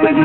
কলি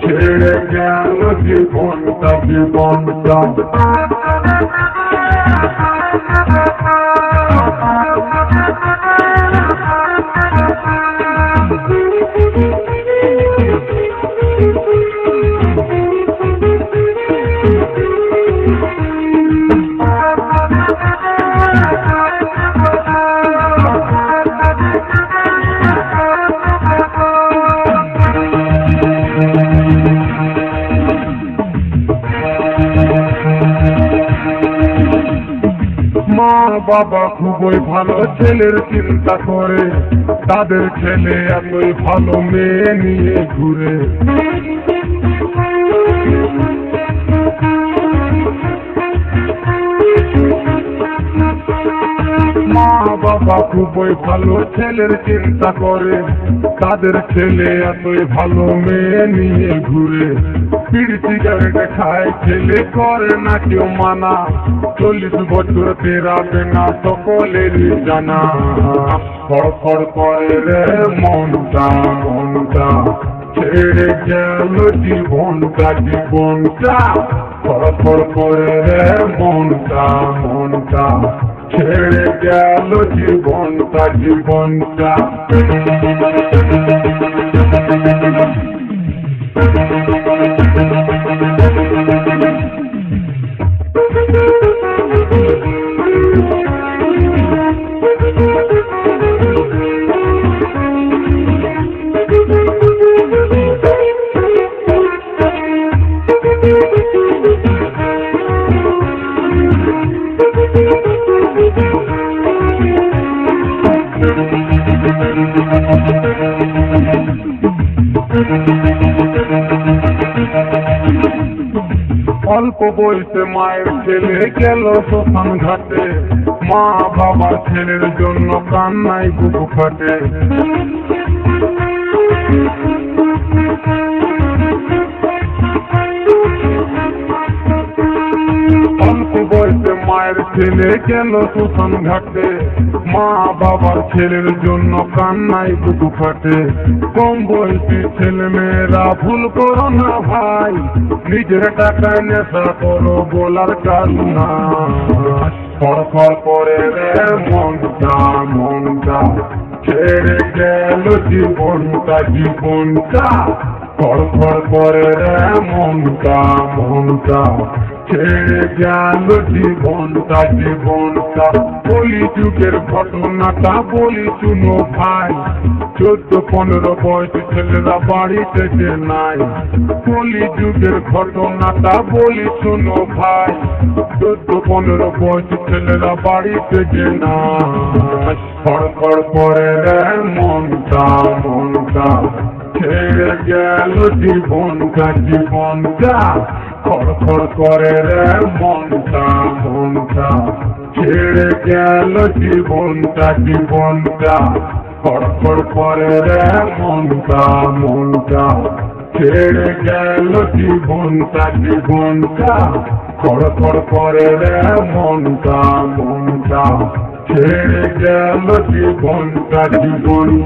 Cheerleader, you're the one that you. বাবা খুবই ভালো ছেলের চিন্তা করে। তাদের ছেলে এতই ভালো মেয়ে নিয়ে ঘুরে। বাবা খুবই ভালো ছেলের চিন্তা করে। তাদের ছেলে এতই ভালো মেয়ে নিয়ে ঘুরে। সিগারেট খায় ছেলে করে না কেউ মানা। চল্লিশ বছর পেরাবে না সকলেরই জানা। ফড়ফড় করে রে মনটা মনটা। ছেড়ে গেল জীবনটা জীবনটা। পরপর করে রে মনটা মনটা। ছেড়ে গেল জীবনটা জীবনটা। অল্প বয়সে মায়ের ছেলে গেল শ্মশান ঘাটে। মা বাবা ছেলের জন্য কান্নাই বুক ফাটে। ছেলে গেল শ্মশান ঘাটে। মা বাবার ছেলের জন্য কান্নাই বুক ফাটে। কম বয়সী ছেলে মেয়েরা, ভুল করো না ভাই। নিজের টাকায় নেশা করো, বলার কারণ না। ফড়ফড় করে মনটা মনটা। ছেড়ে গেল জীবনটা জীবনটা। ফড়ফড় করে রে মনটা মনটা ছেড়ে গেল জীবনটা জীবনটা। বলি যুগের ঘটনাটা, বলি শুনো ভাই। চোদ্দ, পনেরো বয়স ছেলেরা বাড়িতে যে নাই। বলি যুগের ঘটনাটা, বলি শুনো ভাই। চোদ্দ, পনেরো বয়স ছেলেরা বাড়িতে যে নাই। ফড়ফড় করে রে মনটা মনটা ছেড়ে গেল জীবনটা জীবনটা। খড়খড় করে রে মনটা মনটা। ছেড়ে গেল জীবনটা জীবনটা। খড়খড় করে রে মনটা মনটা। ছেড়ে গেল জীবনটা জীবনটা। খড়খড় করে রে মনটা মনটা। ছেড়ে গেল জীবনটা, জীবন